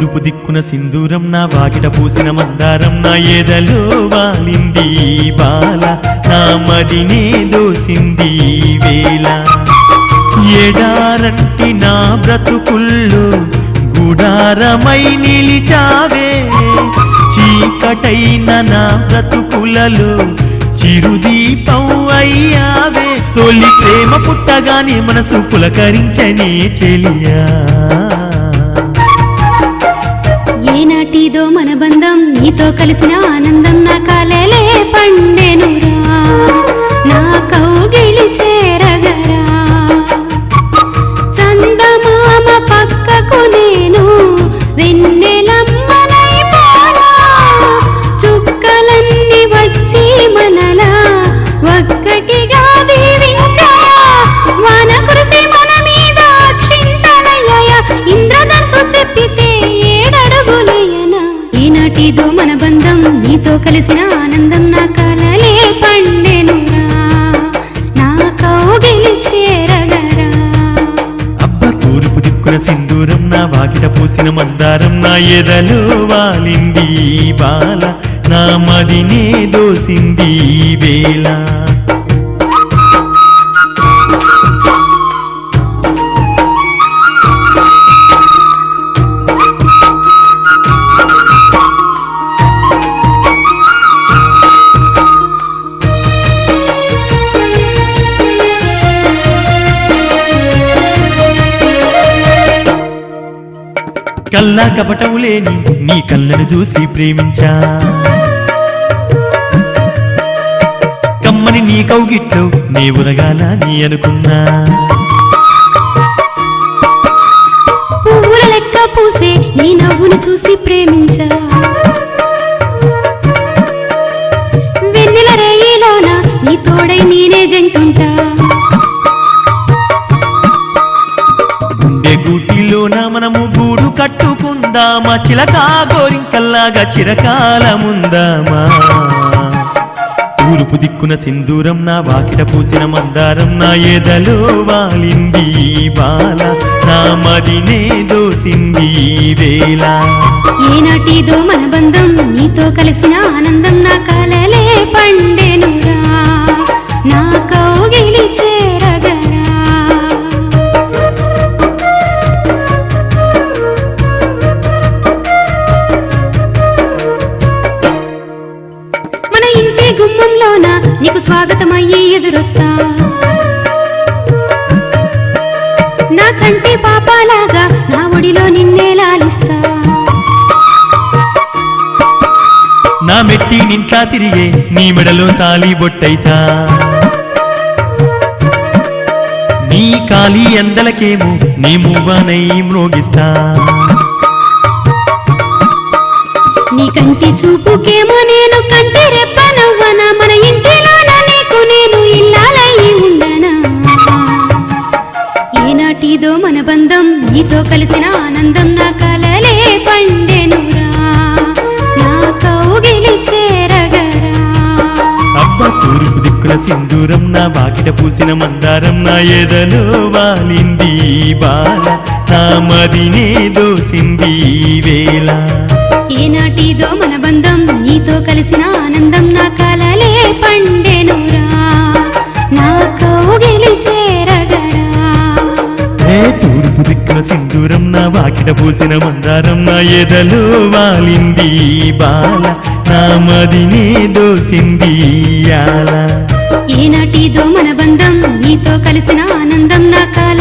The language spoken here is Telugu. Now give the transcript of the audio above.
తూర్పు దిక్కున సింధూరం నా వాకిట పూసిన మందారం నా ఎదలో వాలింది బాల నా మదినే దోసింది వేళ. ఎడారంటి నా బ్రతుకుల్లో గుడారమై నిలిచావే చీకటైన నా బ్రతుకులలో చిరుదీపం అయ్యావే. తొలి ప్రేమ పుట్టగానే మనసు పులకరించనే చెలియా. ఇదో మన బంధం నీతో కలిసిన ఆనందం నా కాలేలే పండెనురా నా కౌగిలి చేరగరా. చందమామ పక్కకు నేను వెన్నెలమ్మనై ఇదో మన బంధం నీతో కలిసిన ఆనందం నా కలలే పండెను నా కౌగిలి చేరగరా. అబ్బ తూర్పు దిక్కున సింధూరం నా వాకిట పూసిన మందారం నా ఎదలో వాలింది బాల నా మదినే దోసింది వేలా వేళ. కల్లా కపటము లేని నీ కళ్ళను చూసి ప్రేమించా. కమ్మని నీ కౌగిట్లో నీ ఉదగాల నీ అనుకున్నా. పువ్వుల లెక్క పూసే నీ నవ్వును చూసి ప్రేమించా. వెన్నెల రేయిలోన నీ తోడై నేనే జంటుంటా. కట్టుకుందామా చిలకా గోరింకల్లాగా చిరకాలముందామా? తూర్పు దిక్కున సింధూరం నా వాకిట పూసిన మందారం నా ఎదలో వాలింది బాల. నా మదినే దోసింది ఈ వేళ. ఏనాటిదో మన బంధం నీతో కలిసిన ఆనందం నా కలలే పండెనురా నీకు స్వాగతమయ్యి ఎదురొస్తా. నా చంటి పాపాలాగా నా ఒడిలో నిన్నే లాలిస్తా. నా మెట్టి నింట్లా తిరిగే నీ మెడలో తాలి బొట్టైతా. నీ కాలి ఎందలకేమో నీ మువ్వనై మ్రోగిస్తా. నీ కంటి చూపుకేమో ఏనాటిదో మన బంధం నీతో కలిసిన ఆనందం నా కలలే పండెనురా. నా కౌగిలి చేరగరా అబ్బ తూర్పు దిక్కుల సింధూరం నా బాకిట పూసిన మందారం నా ఎదలో వాలింది బాల నా మదినే దోసింది వేళ. ఏనాటిదో మన బంధం నీతో కలిసిన ఆనందం నా కలలే పండెనురా. వాకిట పూసిన మందారం నా ఎదలో వాలింది బాల నా మదినే దోసింది ఏనాటిదో మన బంధం నీతో కలిసిన ఆనందం నా కాల